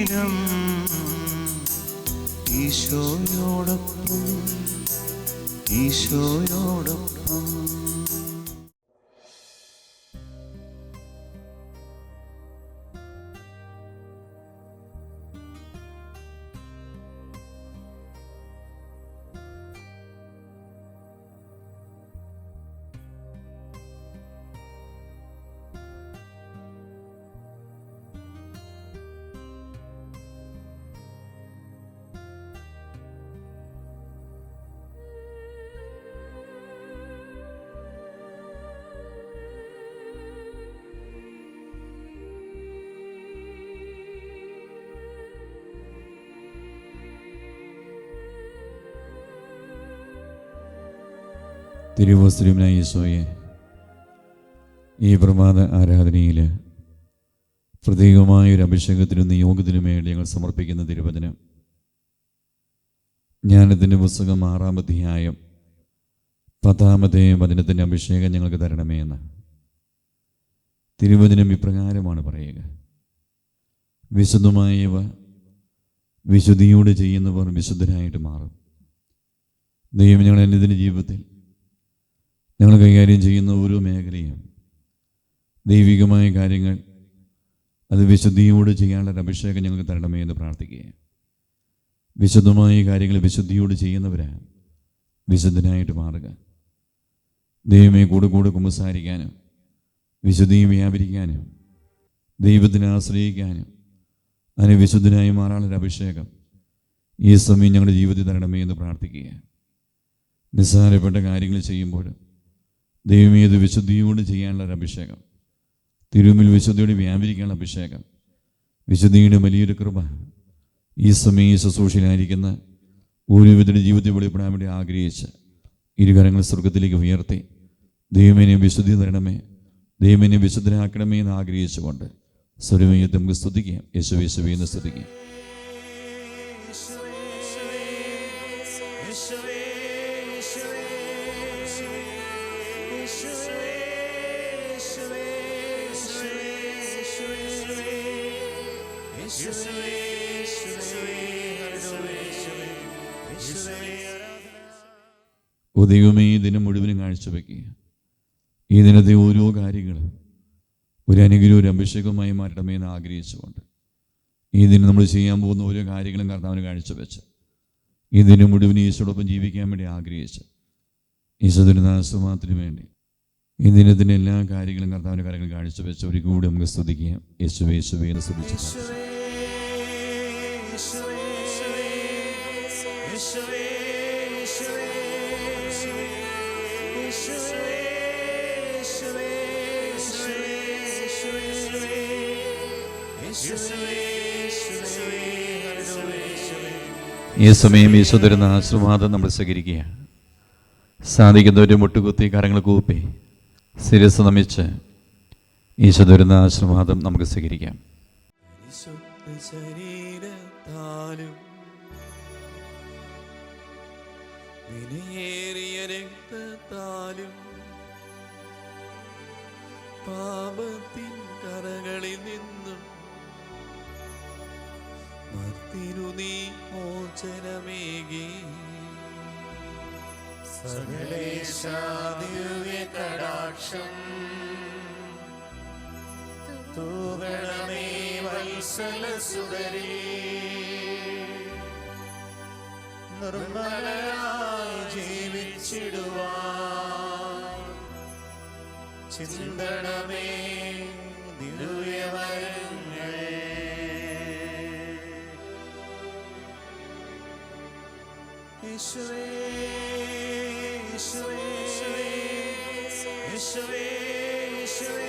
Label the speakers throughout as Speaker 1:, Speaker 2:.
Speaker 1: അനുദിനം ഈശോയോടൊപ്പം ഈശോയോടൊപ്പം.
Speaker 2: തിരുവസ്തുരനായ ഈശോയെ ഈ പ്രഭാത ആരാധനയിൽ പ്രത്യേകമായ ഒരു അഭിഷേകത്തിനും നിയോഗത്തിനും വേണ്ടി ഞങ്ങൾ സമർപ്പിക്കുന്ന തിരുവചനം. ജ്ഞാനത്തിന്റെ പുസ്തകം ആറാം അധ്യായം പത്താമത്തെ വചനത്തിന്റെ അഭിഷേകം ഞങ്ങൾക്ക് തരണമേ എന്ന്. തിരുവചനം ഇപ്രകാരമാണ് പറയുക. വിശുദ്ധമായവ വിശുദ്ധിയോട് ചെയ്യുന്നവർ വിശുദ്ധരായിട്ട് മാറും. ദൈവം ഞങ്ങളുടെ അനുദിന ജീവിതത്തിൽ ഞങ്ങൾ കൈകാര്യം ചെയ്യുന്ന ഓരോ മേഖലയും ദൈവികമായ കാര്യങ്ങൾ അത് വിശുദ്ധിയോട് ചെയ്യാനുള്ള അഭിഷേകം ഞങ്ങൾക്ക് തരണമേ എന്ന് പ്രാർത്ഥിക്കുക വിശുദ്ധമായ കാര്യങ്ങൾ വിശുദ്ധിയോട് ചെയ്യുന്നവരാണ് വിശുദ്ധനായിട്ട് മാറുക. ദൈവമേ കൂടെ കൂടെ കുമ്പസാരിക്കാനും വിശുദ്ധിയും വ്യാപരിക്കാനും ദൈവത്തിനെ ആശ്രയിക്കാനും അതിന് വിശുദ്ധനായി മാറാനുള്ള അഭിഷേകം ഈ സമയം ഞങ്ങളുടെ ജീവിതത്തിൽ തരണമേ എന്ന് പ്രാർത്ഥിക്കുക നിസ്സാരപ്പെട്ട കാര്യങ്ങൾ ചെയ്യുമ്പോൾ ദൈവമേ ഇത് വിശുദ്ധിയോട് ചെയ്യാനുള്ള ഒരു അഭിഷേകം തിരുമിൽ വിശുദ്ധിയോട് വ്യാപരിക്കാനുള്ള അഭിഷേകം വിശുദ്ധിയുടെ വലിയൊരു കൃപ ഈ സമയം ശുശ്രൂഷയിലായിരിക്കുന്ന ഓരോരുത്തരുടെ ജീവിതത്തിൽ വെളിപ്പെടാൻ വേണ്ടി ആഗ്രഹിച്ച് ഇരുകരങ്ങൾ സ്വർഗത്തിലേക്ക് ഉയർത്തി ദൈവമേനെ വിശുദ്ധി തരണമേ ദൈവമേനെ വിശുദ്ധനാക്കണമേ എന്ന് ആഗ്രഹിച്ചുകൊണ്ട് സ്വരമയത്തെ നമുക്ക് സ്തുതിക്കാം യേശുവേ യേശുവേ സ്തുതിക്കാം ദൈവമേ ഈ ദിനം മുഴുവനും കാഴ്ചവെക്കുക ഈ ദിനത്തെ ഓരോ കാര്യങ്ങളും ഒരു അനുഗ്രഹം ഒരു അഭിഷേകമായി മാറ്റണമേ എന്ന് ആഗ്രഹിച്ചുകൊണ്ട്. ഈ ദിനം നമ്മൾ ചെയ്യാൻ പോകുന്ന ഓരോ കാര്യങ്ങളും കർത്താവിന് കാഴ്ചവെച്ച്. ഈ ദിനം മുഴുവൻ ഈശോടൊപ്പം ജീവിക്കാൻ വേണ്ടി ആഗ്രഹിച്ച്. ഈശോദിനാശ്രമത്തിന് വേണ്ടി. ഈ ദിനത്തിന്റെ എല്ലാ കാര്യങ്ങളും കർത്താവിന്റെ കാര്യങ്ങൾ കാഴ്ചവെച്ച് ഒരു കൂടി നമുക്ക് സ്തുതിക്കാം. യേശുവേ യേശുവേ എന്ന് സ്തുതിച്ചു ഈ സമയം ഈശോ തരുന്ന ആശ്രമാദം നമ്മൾ സ്വീകരിക്കുകയാണ്. സാധിക്കുന്നവരെ മുട്ടുകുത്തി കരങ്ങൾ കൂപ്പി ശിരസ് നമിച്ച് ഈശോ തരുന്ന ആശ്രമാദം നമുക്ക് സ്വീകരിക്കാം.
Speaker 1: ശരീരത്താലും വിലയേറിയ രക്തത്താലും പാപത്തിൻ കരകളിൽ നിന്നും മർത്തിനു നീ മോചനമേകി.
Speaker 3: സകലേശാദിവ്യകടാക്ഷം. തൂകണമേ വത്സലസുതരേ. നിർമ്മലരായി ജീവിച്ചിടുവാൻ. ചിന്തണമേ ദിവ്യവരങ്ങൾ. ഈശ്വരേ. യേശുവേ യേശുവേ യേശുവേ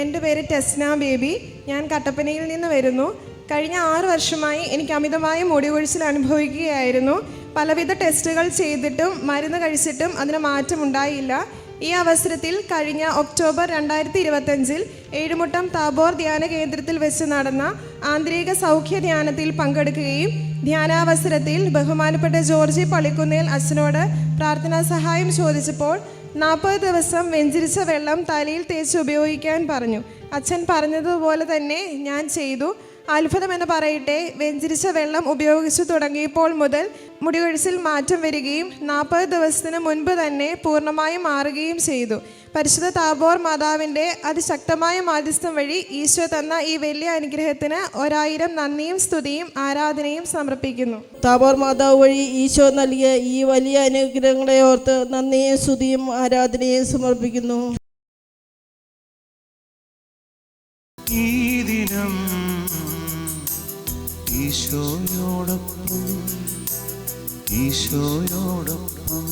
Speaker 4: എന്റെ പേര് ടെസ്ന ബേബി. ഞാൻ കട്ടപ്പനയിൽ നിന്ന് വരുന്നു. കഴിഞ്ഞ ആറ് വർഷമായി എനിക്ക് അമിതമായ മുടി അനുഭവിക്കുകയായിരുന്നു. പലവിധ ടെസ്റ്റുകൾ ചെയ്തിട്ടും മരുന്ന് കഴിച്ചിട്ടും അതിന് മാറ്റമുണ്ടായില്ല ഈ അവസരത്തിൽ കഴിഞ്ഞ ഒക്ടോബർ രണ്ടായിരത്തി ഇരുപത്തഞ്ചിൽ ഏഴുമുട്ടം താബോർ ധ്യാന കേന്ദ്രത്തിൽ വെച്ച് നടന്ന ആന്തരിക സൗഖ്യ ധ്യാനത്തിൽ പങ്കെടുക്കുകയും ധ്യാനാവസരത്തിൽ ബഹുമാനപ്പെട്ട ജോർജി പള്ളിക്കുന്നേൽ അച്ഛനോട് പ്രാർത്ഥനാ സഹായം ചോദിച്ചപ്പോൾ നാൽപ്പത് ദിവസം വെഞ്ചിരിച്ച വെള്ളം തലയിൽ തേച്ച് ഉപയോഗിക്കാൻ പറഞ്ഞു. അച്ഛൻ പറഞ്ഞതുപോലെ തന്നെ ഞാൻ ചെയ്തു. അത്ഭുതം എന്ന് പറയട്ടെ വെഞ്ചിരിച്ച വെള്ളം ഉപയോഗിച്ചു തുടങ്ങിയപ്പോൾ മുതൽ മുടികൊഴിച്ചിൽ മാറ്റം വരികയും നാൽപ്പത് ദിവസത്തിന് മുൻപ് തന്നെ പൂർണമായും മാറുകയും ചെയ്തു. പരിശുദ്ധ താബോർ മാതാവിന്റെ അതിശക്തമായ മാധ്യസ്ഥം വഴി ഈശോ തന്ന ഈ വലിയ അനുഗ്രഹത്തിന് ഒരായിരം നന്ദിയും സ്തുതിയും ആരാധനയും സമർപ്പിക്കുന്നു.
Speaker 5: താബോർ മാതാവ് വഴി ഈശോ നൽകിയ ഈ വലിയ അനുഗ്രഹങ്ങളെ ഓർത്ത് നന്ദിയും സ്തുതിയും ആരാധനയും സമർപ്പിക്കുന്നു.
Speaker 3: ഈശോയോടൊപ്പം ഈശോയോടൊപ്പം.